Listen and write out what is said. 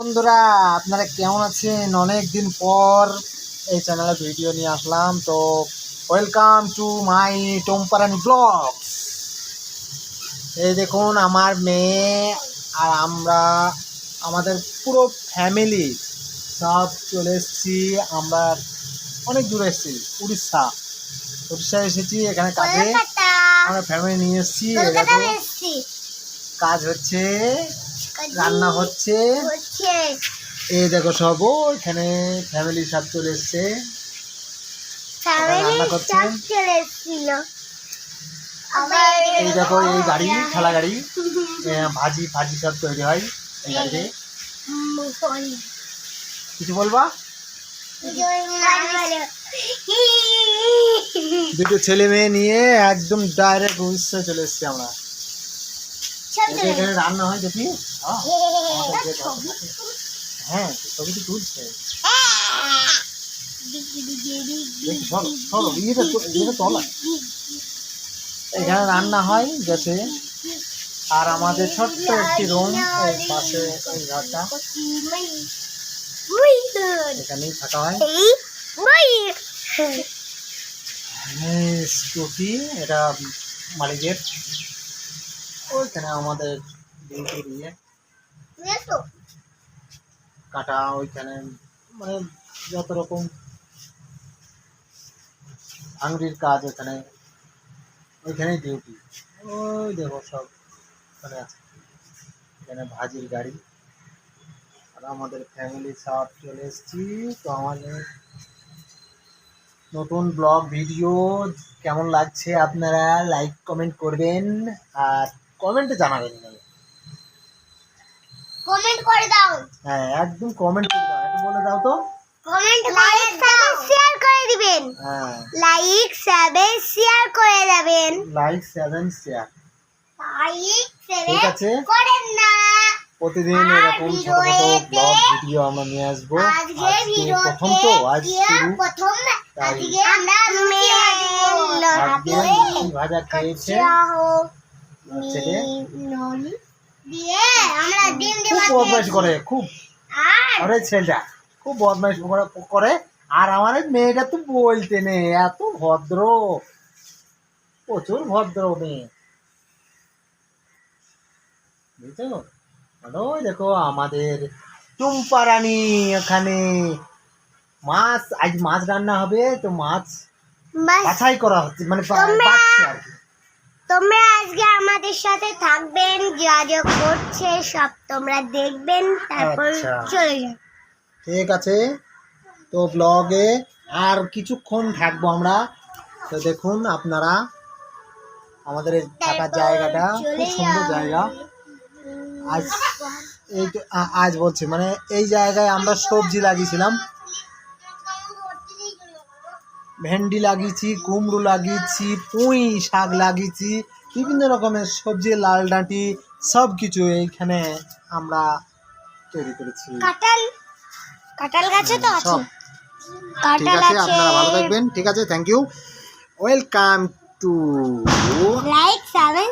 বন্ধুরা আপনারা কেমন আছেন? অনেক দিন পর এই চ্যানেলে ভিডিও নিয়ে আসলাম। তো ওয়েলকাম টু মাই টোম্পারানি ব্লগ এই দেখুন আমার মেয়ে আর আমরা আমাদের পুরো ফ্যামিলি সব চলে এসেছি। আমরা অনেক দূরে এসেছি উড়িষ্যা। উড়িষ্যা এসেছি এখানে কাজে। আমরা ফ্যামিলি নিয়ে এসেছি। কাজ হচ্ছে রান্না হচ্ছে। এই দেখো সব এখানে ফ্যামিলি সব চলে এসছে এই দেখো এই গাড়ি ঠেলা গাড়ি। ভাজি ভাজি সব তৈরি হয় এই গাড়িতে। কিছু বলবা? দুটো ছেলে মেয়ে নিয়ে একদম ডাইরেক্ট উড়িষ্যা চলে এসছি আমরা। এখানে রান্না হয় দেখি হ্যাঁ, ছবি। হ্যাঁ তো তুলছে এখানে রান্না হয় গেছে আর আমাদের ছোট্ট একটি রুম পাশে এই ঘরটা এখানেই থাকা হয় স্কুটি এটা মালিকের ওইখানে আমাদের ডিউটি দিয়ে কাটা ওইখানে মানে যত রকম আংটির কাজ ওখানে ওইখানেই ডিউটি। ওই দেখো সব ওখানে আছে। এখানে ভাজির গাড়ি। আর আমাদের ফ্যামিলি সব চলে এসেছি। তো আমাদের নতুন ব্লগ ভিডিও কেমন লাগছে আপনারা? লাইক কমেন্ট করবেন। আর কমেন্টে জানাবেন কমেন্ট করে দাও। হ্যাঁ একদম কমেন্ট করে দাও একটু বলে দাও তো। কমেন্ট লাইক শেয়ার করে দিবেন। হ্যাঁ। লাইক সাবে শেয়ার করে দেবেন। লাইক সেভেন শেয়ার লাইক ঠিক আছে? করেন না। প্রতিদিন এরকম ছোট ছোট ব্লগ ভিডিও আমরা নিয়ে আসব। আজকে প্রথম তো আজ শুরু প্রথম আজকে আমরা লুচি ভাজা খেয়েছে ছেলে দিয়ে আমরা ডিম খুব বদমাইশ করে খুব। আরে? ছেলেটা খুব বদমাইশ করে- করে। আর আমার মেয়েটা তো বলতে নেই এত ভদ্র। প্রচুর ভদ্র মেয়ে। বুঝছ? আর ওই দেখো আমাদের টুম্পা রানী এখানে। মাছ আজ মাছ রান্না হবে তো মাছ বাছাই করা হচ্ছে মানে বা- তোমরা- বাছছে আর কি। তোমরা আজকে আমাদের সাথে থাকবেন যা যা করছে সব তোমরা দেখবেন তারপর আচ্ছা। চলে যান ঠিক আছে। তো ব্লগে আর কিছুক্ষণ থাকব আমরা। তো দেখুন আপনারা আমাদের এই থাকার জায়গাটা খুব সুন্দর জায়গা। আজ এই তো আ- আজ বলছি মানে এই জায়গায় আমরা সবজি লাগিয়েছিলাম। ভেন্ডি লাগিয়েছি কুমড়ো লাগিয়েছি পুঁই শাক লাগিয়েছি বিভিন্ন রকমের সবজি লাল ডাঁটি সব কিছু এইখানে আমরা তৈরি করেছি। কাঁঠাল কাঁঠাল গাছে তো আছে। সব। ঠিক কাঁঠাল আছে আপনারা ভালো থাকবেন। ঠিক আছে thank you welcome to like সাবেন